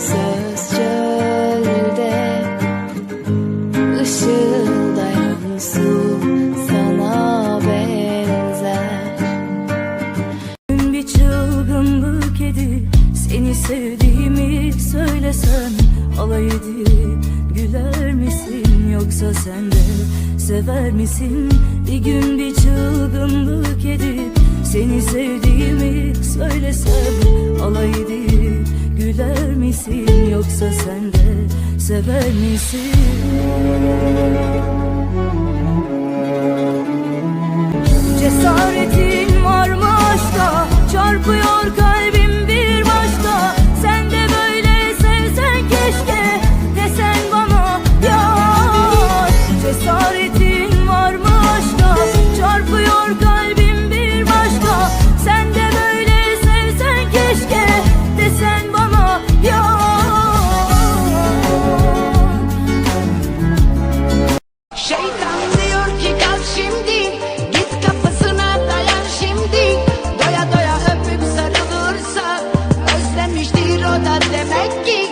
sensöz çölde bir çılgın bu Seni sevdiğimi söylesen Alay güler misin? Yoksa sen sever misin? Bir gün bir çılgınlık edip Seni sevdiğimi söylesem Alay edip güler misin? Yoksa sen de sever misin diyor ki kal şimdi kapısına dayan şimdi. Doya doya öpüp sarılırsa Özlemiştir o demek ki